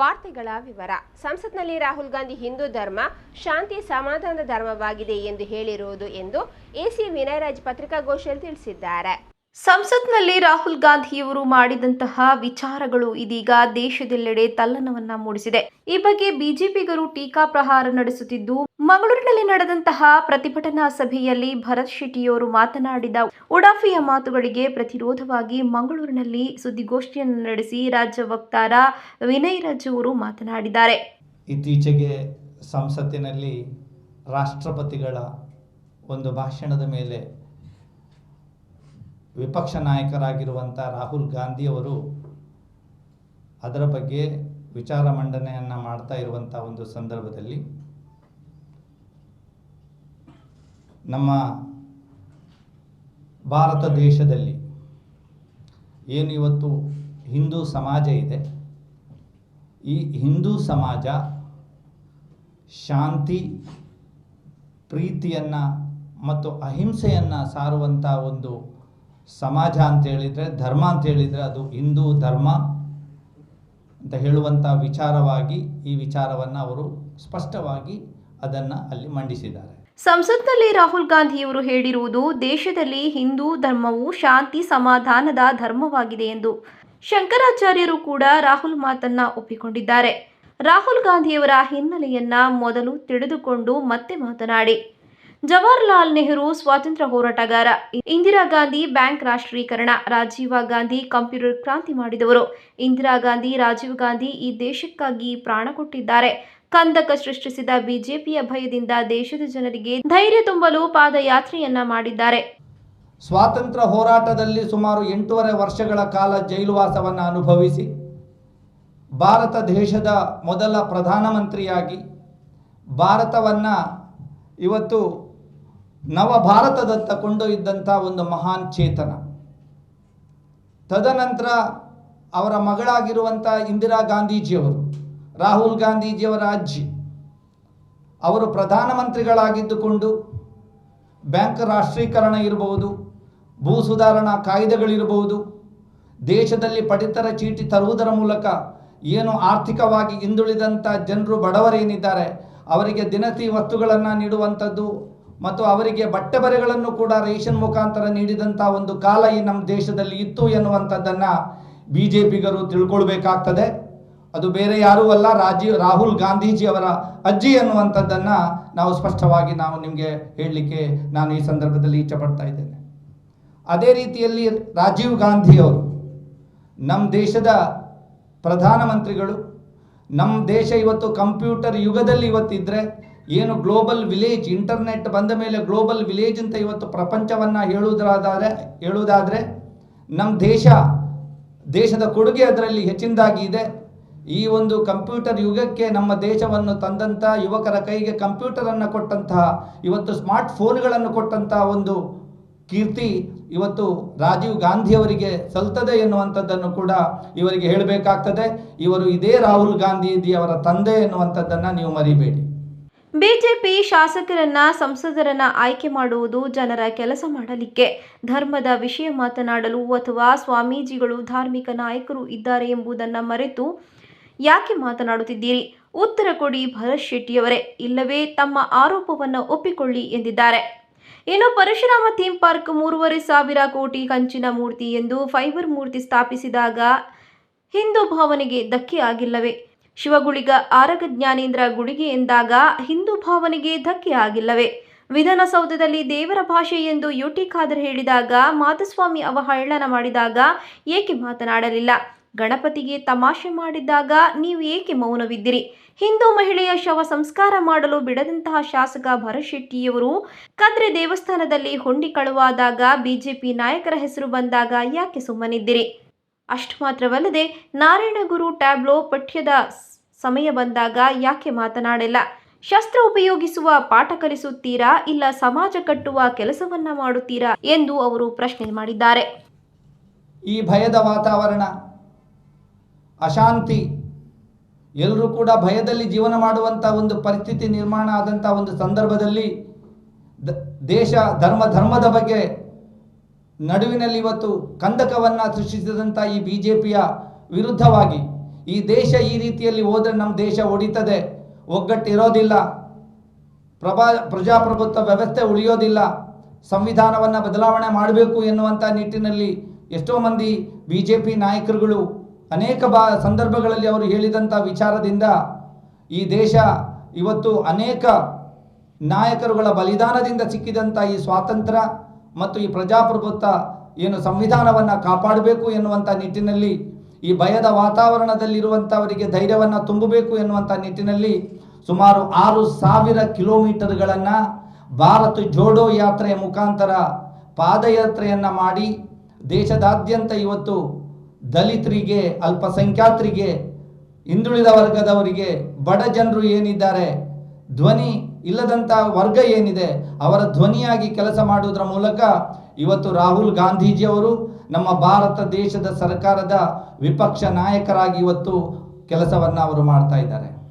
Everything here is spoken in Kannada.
ವಾರ್ತೆಗಳ ವಿವರ. ಸಂಸತ್ನಲ್ಲಿ ರಾಹುಲ್ ಗಾಂಧಿ ಹಿಂದೂ ಧರ್ಮ, ಶಾಂತಿ, ಸಮಾಧಾನದ ಧರ್ಮವಾಗಿದೆ ಎಂದು ಹೇಳಿರುವುದು ಎಂದು ಎಸಿ ವಿನಯರಾಜ್ ಪತ್ರಿಕಾಗೋಷ್ಠಿಯಲ್ಲಿ ತಿಳಿಸಿದ್ದಾರೆ. ಸಂಸತ್ನಲ್ಲಿ ರಾಹುಲ್ ಗಾಂಧಿಯವರು ಮಾಡಿದಂತಹ ವಿಚಾರಗಳು ಇದೀಗ ದೇಶದೆಲ್ಲೆಡೆ ತಲ್ಲಣವನ್ನ ಮೂಡಿಸಿದೆ. ಈ ಬಗ್ಗೆ ಬಿಜೆಪಿಗರು ಟೀಕಾ ಪ್ರಹಾರ ನಡೆಸುತ್ತಿದ್ದು, ಮಂಗಳೂರಿನಲ್ಲಿ ನಡೆದಂತಹ ಪ್ರತಿಭಟನಾ ಸಭೆಯಲ್ಲಿ ಭರತ್ ಶೆಟ್ಟಿಯವರು ಮಾತನಾಡಿದ ಉಡಾಫಿಯ ಮಾತುಗಳಿಗೆ ಪ್ರತಿರೋಧವಾಗಿ ಮಂಗಳೂರಿನಲ್ಲಿ ಸುದ್ದಿಗೋಷ್ಠಿಯನ್ನು ನಡೆಸಿ ರಾಜ್ಯ ವಕ್ತಾರ ವಿನಯ್ ರಾಜ್ ಅವರು ಮಾತನಾಡಿದ್ದಾರೆ. ಇತ್ತೀಚೆಗೆ ಸಂಸತ್ತಿನಲ್ಲಿ ರಾಷ್ಟ್ರಪತಿಗಳ ಒಂದು ಭಾಷಣದ ಮೇಲೆ ವಿಪಕ್ಷ ನಾಯಕರಾಗಿರುವಂಥ ರಾಹುಲ್ ಗಾಂಧಿಯವರು ಅದರ ಬಗ್ಗೆ ವಿಚಾರ ಮಂಡನೆಯನ್ನು ಮಾಡ್ತಾ ಇರುವಂಥ ಒಂದು ಸಂದರ್ಭದಲ್ಲಿ ನಮ್ಮ ಭಾರತ ದೇಶದಲ್ಲಿ ಏನು ಇವತ್ತು ಹಿಂದೂ ಸಮಾಜ ಇದೆ, ಈ ಹಿಂದೂ ಸಮಾಜ ಶಾಂತಿ, ಪ್ರೀತಿಯನ್ನು ಮತ್ತು ಅಹಿಂಸೆಯನ್ನು ಸಾರುವಂಥ ಒಂದು ಸಮಾಜ ಅಂತ ಹೇಳಿದರೆ, ಧರ್ಮ ಅಂತ ಹೇಳಿದರೆ ಅದು ಹಿಂದೂ ಧರ್ಮ ಅಂತ ಹೇಳುವಂಥ ವಿಚಾರವಾಗಿ ಈ ವಿಚಾರವನ್ನು ಅವರು ಸ್ಪಷ್ಟವಾಗಿ ಅದನ್ನು ಅಲ್ಲಿ ಮಂಡಿಸಿದ್ದಾರೆ. ಸಂಸತ್ನಲ್ಲಿ ರಾಹುಲ್ ಗಾಂಧಿಯವರು ಹೇಳಿರುವುದು, ದೇಶದಲ್ಲಿ ಹಿಂದೂ ಧರ್ಮವು ಶಾಂತಿ ಸಮಾಧಾನದ ಧರ್ಮವಾಗಿದೆ ಎಂದು. ಶಂಕರಾಚಾರ್ಯರು ಕೂಡ ರಾಹುಲ್ ಮಾತನ್ನ ಒಪ್ಪಿಕೊಂಡಿದ್ದಾರೆ. ರಾಹುಲ್ ಗಾಂಧಿಯವರ ಹಿನ್ನೆಲೆಯನ್ನ ಮೊದಲು ತಿಳಿದುಕೊಂಡು ಮತ್ತೆ ಮಾತನಾಡಿ. ಜವಾಹರ್ಲಾಲ್ ನೆಹರು ಸ್ವಾತಂತ್ರ್ಯ ಹೋರಾಟಗಾರ, ಇಂದಿರಾ ಗಾಂಧಿ ಬ್ಯಾಂಕ್ ರಾಷ್ಟ್ರೀಕರಣ, ರಾಜೀವ ಗಾಂಧಿ ಕಂಪ್ಯೂಟರ್ ಕ್ರಾಂತಿ ಮಾಡಿದವರು. ಇಂದಿರಾ ಗಾಂಧಿ, ರಾಜೀವ್ ಗಾಂಧಿ ಈ ದೇಶಕ್ಕಾಗಿ ಪ್ರಾಣ ಕೊಟ್ಟಿದ್ದಾರೆ. ಕಂದಕ ಸೃಷ್ಟಿಸಿದ ಬಿಜೆಪಿಯ ಭಯದಿಂದ ದೇಶದ ಜನರಿಗೆ ಧೈರ್ಯ ತುಂಬಲು ಪಾದಯಾತ್ರೆಯನ್ನ ಮಾಡಿದ್ದಾರೆ. ಸ್ವಾತಂತ್ರ್ಯ ಹೋರಾಟದಲ್ಲಿ ಸುಮಾರು ಎಂಟೂವರೆ ವರ್ಷಗಳ ಕಾಲ ಜೈಲುವಾಸವನ್ನು ಅನುಭವಿಸಿ, ಭಾರತ ದೇಶದ ಮೊದಲ ಪ್ರಧಾನಮಂತ್ರಿಯಾಗಿ, ಭಾರತವನ್ನು ಇವತ್ತು ನವ ಭಾರತದತ್ತ ಕೊಂಡೊಯ್ದಂಥ ಒಂದು ಮಹಾನ್ ಚೇತನ. ತದನಂತರ ಅವರ ಮಗಳಾಗಿರುವಂಥ ಇಂದಿರಾ ಗಾಂಧೀಜಿಯವರು, ರಾಹುಲ್ ಗಾಂಧೀಜಿಯವರ ಅಜ್ಜಿ, ಅವರು ಪ್ರಧಾನಮಂತ್ರಿಗಳಾಗಿದ್ದುಕೊಂಡು ಬ್ಯಾಂಕ್ ರಾಷ್ಟ್ರೀಕರಣ ಇರಬಹುದು, ಭೂ ಸುಧಾರಣಾ ಕಾಯ್ದೆಗಳಿರಬಹುದು, ದೇಶದಲ್ಲಿ ಪಡಿತರ ಚೀಟಿ ತರುವುದರ ಮೂಲಕ ಏನು ಆರ್ಥಿಕವಾಗಿ ಹಿಂದುಳಿದಂಥ ಜನರು ಬಡವರೇನಿದ್ದಾರೆ, ಅವರಿಗೆ ದಿನಸಿ ವಸ್ತುಗಳನ್ನು ನೀಡುವಂಥದ್ದು ಮತ್ತು ಅವರಿಗೆ ಬಟ್ಟೆ ಬರೆಗಳನ್ನು ಕೂಡ ರೇಷನ್ ಮುಖಾಂತರ ನೀಡಿದಂಥ ಒಂದು ಕಾಲ ಈ ನಮ್ಮ ದೇಶದಲ್ಲಿ ಇತ್ತು ಎನ್ನುವಂಥದ್ದನ್ನು ಬಿ ಜೆ ತಿಳ್ಕೊಳ್ಬೇಕಾಗ್ತದೆ. ಅದು ಬೇರೆ ಯಾರೂ ಅಲ್ಲ ರಾಜೀವ್ ರಾಹುಲ್ ಗಾಂಧೀಜಿ ಅವರ ಅಜ್ಜಿ ಅನ್ನುವಂಥದ್ದನ್ನು ನಾವು ಸ್ಪಷ್ಟವಾಗಿ ನಾವು ನಿಮಗೆ ಹೇಳಲಿಕ್ಕೆ ನಾನು ಈ ಸಂದರ್ಭದಲ್ಲಿ ಇಚ್ಛೆ ಪಡ್ತಾ ಇದ್ದೇನೆ. ಅದೇ ರೀತಿಯಲ್ಲಿ ರಾಜೀವ್ ಗಾಂಧಿ ಅವರು ನಮ್ಮ ದೇಶದ ಪ್ರಧಾನಮಂತ್ರಿಗಳು, ನಮ್ಮ ದೇಶ ಇವತ್ತು ಕಂಪ್ಯೂಟರ್ ಯುಗದಲ್ಲಿ ಇವತ್ತಿದ್ರೆ ಏನು ಗ್ಲೋಬಲ್ ವಿಲೇಜ್, ಇಂಟರ್ನೆಟ್ ಬಂದ ಮೇಲೆ ಗ್ಲೋಬಲ್ ವಿಲೇಜ್ ಅಂತ ಇವತ್ತು ಪ್ರಪಂಚವನ್ನು ಹೇಳುವುದಾದರೆ ಹೇಳುವುದಾದರೆ ನಮ್ಮ ದೇಶ, ದೇಶದ ಕೊಡುಗೆ ಅದರಲ್ಲಿ ಹೆಚ್ಚಿನದಾಗಿ ಇದೆ. ಈ ಒಂದು ಕಂಪ್ಯೂಟರ್ ಯುಗಕ್ಕೆ ನಮ್ಮ ದೇಶವನ್ನು ತಂದಂಥ ಯುವಕರ ಕೈಗೆ ಕಂಪ್ಯೂಟರನ್ನು ಕೊಟ್ಟಂತಹ ಇವತ್ತು ಸ್ಮಾರ್ಟ್ ಫೋನ್ಗಳನ್ನು ಕೊಟ್ಟಂತಹ ಒಂದು ಕೀರ್ತಿ ಇವತ್ತು ರಾಜೀವ್ ಗಾಂಧಿಯವರಿಗೆ ಸಲ್ತದೆ ಎನ್ನುವಂಥದ್ದನ್ನು ಕೂಡ ಇವರಿಗೆ ಹೇಳಬೇಕಾಗ್ತದೆ. ಇವರು ಇದೇ ರಾಹುಲ್ ಗಾಂಧೀಜಿಯವರ ತಂದೆ ಎನ್ನುವಂಥದ್ದನ್ನು ನೀವು ಮರಿಬೇಡಿ. ಬಿಜೆಪಿ ಶಾಸಕರನ್ನ, ಸಂಸದರನ್ನ ಆಯ್ಕೆ ಮಾಡುವುದು ಜನರ ಕೆಲಸ ಮಾಡಲಿಕ್ಕೆ. ಧರ್ಮದ ವಿಷಯ ಮಾತನಾಡಲು ಅಥವಾ ಸ್ವಾಮೀಜಿಗಳು ಧಾರ್ಮಿಕ ನಾಯಕರು ಇದ್ದಾರೆ ಎಂಬುದನ್ನು ಮರೆತು ಯಾಕೆ ಮಾತನಾಡುತ್ತಿದ್ದೀರಿ? ಉತ್ತರ ಕೊಡಿ ಭರತ್ ಶೆಟ್ಟಿಯವರೇ. ಇಲ್ಲವೇ ತಮ್ಮ ಆರೋಪವನ್ನು ಒಪ್ಪಿಕೊಳ್ಳಿ ಎಂದಿದ್ದಾರೆ. ಇನ್ನು ಪರಶುರಾಮ ಥೀಮ್ ಪಾರ್ಕ್ ಮೂರುವರೆ ಸಾವಿರ ಕೋಟಿ ಕಂಚಿನ ಮೂರ್ತಿ ಎಂದು ಫೈಬರ್ ಮೂರ್ತಿ ಸ್ಥಾಪಿಸಿದಾಗ ಹಿಂದೂ ಭಾವನೆಗೆ ಧಕ್ಕೆ ಆಗಿಲ್ಲವೇ? ಶಿವಗುಳಿಗ ಆರಗ ಜ್ಞಾನೇಂದ್ರ ಗುಳಿಗೆ ಎಂದಾಗ ಹಿಂದೂ ಭಾವನೆಗೆ ಧಕ್ಕೆ ಆಗಿಲ್ಲವೇ. ವಿಧಾನಸೌಧದಲ್ಲಿ ದೇವರ ಭಾಷೆ ಎಂದು ಯುಟಿ ಖಾದರ್ ಹೇಳಿದಾಗ ಮಾಧುಸ್ವಾಮಿ ಅವಹೇಳನ ಮಾಡಿದಾಗ ಏಕೆ ಮಾತನಾಡಲಿಲ್ಲ? ಗಣಪತಿಗೆ ತಮಾಷೆ ಮಾಡಿದಾಗ ನೀವು ಏಕೆ ಮೌನವಿದ್ದಿರಿ? ಹಿಂದೂ ಮಹಿಳೆಯ ಶವ ಸಂಸ್ಕಾರ ಮಾಡಲು ಬಿಡದಂತಹ ಶಾಸಕ ಭರಶೆಟ್ಟಿಯವರು ಶೆಟ್ಟಿಯವರು ಕದ್ರೆ ದೇವಸ್ಥಾನದಲ್ಲಿ ಹೊಂಡಿ ಕಳುವಾದಾಗ ಬಿಜೆಪಿ ನಾಯಕರ ಹೆಸರು ಬಂದಾಗ ಯಾಕೆ ಸುಮ್ಮನಿದ್ದಿರಿ? ಅಷ್ಟು ಮಾತ್ರವಲ್ಲದೆ ನಾರಾಯಣಗುರು ಟ್ಯಾಬ್ಲೋ ಪಠ್ಯದ ಸಮಯ ಬಂದಾಗ ಯಾಕೆ ಮಾತನಾಡಿಲ್ಲ? ಶಸ್ತ್ರ ಉಪಯೋಗಿಸುವ ಪಾಠ ಕಲಿಸುತ್ತೀರಾ ಇಲ್ಲ ಸಮಾಜ ಕಟ್ಟುವ ಕೆಲಸವನ್ನ ಮಾಡುತ್ತೀರಾ ಎಂದು ಅವರು ಪ್ರಶ್ನೆ ಮಾಡಿದ್ದಾರೆ. ಈ ಭಯದ ವಾತಾವರಣ, ಅಶಾಂತಿ, ಎಲ್ಲರೂ ಕೂಡ ಭಯದಲ್ಲಿ ಜೀವನ ಮಾಡುವಂಥ ಒಂದು ಪರಿಸ್ಥಿತಿ ನಿರ್ಮಾಣ ಆದಂಥ ಒಂದು ಸಂದರ್ಭದಲ್ಲಿ ದೇಶ, ಧರ್ಮ, ಧರ್ಮದ ಬಗ್ಗೆ ನಡುವಿನಲ್ಲಿ ಇವತ್ತು ಕಂದಕವನ್ನು ಸೃಷ್ಟಿಸಿದಂಥ ಈ ಬಿ ಜೆ ಪಿಯ ವಿರುದ್ಧವಾಗಿ ಈ ದೇಶ ಈ ರೀತಿಯಲ್ಲಿ ಹೋದರೆ ನಮ್ಮ ದೇಶ ಒಡಿತದೆ, ಒಗ್ಗಟ್ಟಿರೋದಿಲ್ಲ, ಪ್ರಭಾ, ಪ್ರಜಾಪ್ರಭುತ್ವ ವ್ಯವಸ್ಥೆ ಉಳಿಯೋದಿಲ್ಲ, ಸಂವಿಧಾನವನ್ನು ಬದಲಾವಣೆ ಮಾಡಬೇಕು ಎನ್ನುವಂಥ ನಿಟ್ಟಿನಲ್ಲಿ ಎಷ್ಟೋ ಮಂದಿ ಬಿ ಜೆ ಪಿ ನಾಯಕರುಗಳು ಅನೇಕ ಬಾ, ಸಂದರ್ಭಗಳಲ್ಲಿ ಅವರು ಹೇಳಿದಂಥ ವಿಚಾರದಿಂದ ಈ ದೇಶ ಇವತ್ತು ಅನೇಕ ನಾಯಕರುಗಳ ಬಲಿದಾನದಿಂದ ಸಿಕ್ಕಿದಂಥ ಈ ಸ್ವಾತಂತ್ರ್ಯ ಮತ್ತು ಈ ಪ್ರಜಾಪ್ರಭುತ್ವ ಏನು ಸಂವಿಧಾನವನ್ನು ಕಾಪಾಡಬೇಕು ಎನ್ನುವಂಥ ನಿಟ್ಟಿನಲ್ಲಿ, ಈ ಭಯದ ವಾತಾವರಣದಲ್ಲಿರುವಂಥವರಿಗೆ ಧೈರ್ಯವನ್ನು ತುಂಬಬೇಕು ಎನ್ನುವಂಥ ನಿಟ್ಟಿನಲ್ಲಿ ಸುಮಾರು ಆರು ಸಾವಿರ ಕಿಲೋಮೀಟರ್ಗಳನ್ನು ಭಾರತ ಜೋಡೋ ಯಾತ್ರೆಯ ಮುಖಾಂತರ ಪಾದಯಾತ್ರೆಯನ್ನು ಮಾಡಿ ದೇಶದಾದ್ಯಂತ ಇವತ್ತು ದಲಿತರಿಗೆ, ಅಲ್ಪಸಂಖ್ಯಾತರಿಗೆ, ಹಿಂದುಳಿದ ವರ್ಗದವರಿಗೆ ಬಡ ಜನರು ಏನಿದ್ದಾರೆ, ಧ್ವನಿ ಇಲ್ಲದಂಥ ವರ್ಗ ಏನಿದೆ, ಅವರ ಧ್ವನಿಯಾಗಿ ಕೆಲಸ ಮಾಡುವುದರ ಮೂಲಕ ಇವತ್ತು ರಾಹುಲ್ ಗಾಂಧೀಜಿಯವರು ನಮ್ಮ ಭಾರತ ದೇಶದ ಸರ್ಕಾರದ ವಿಪಕ್ಷ ನಾಯಕರಾಗಿ ಇವತ್ತು ಕೆಲಸವನ್ನು ಅವರು ಮಾಡ್ತಾ ಇದ್ದಾರೆ.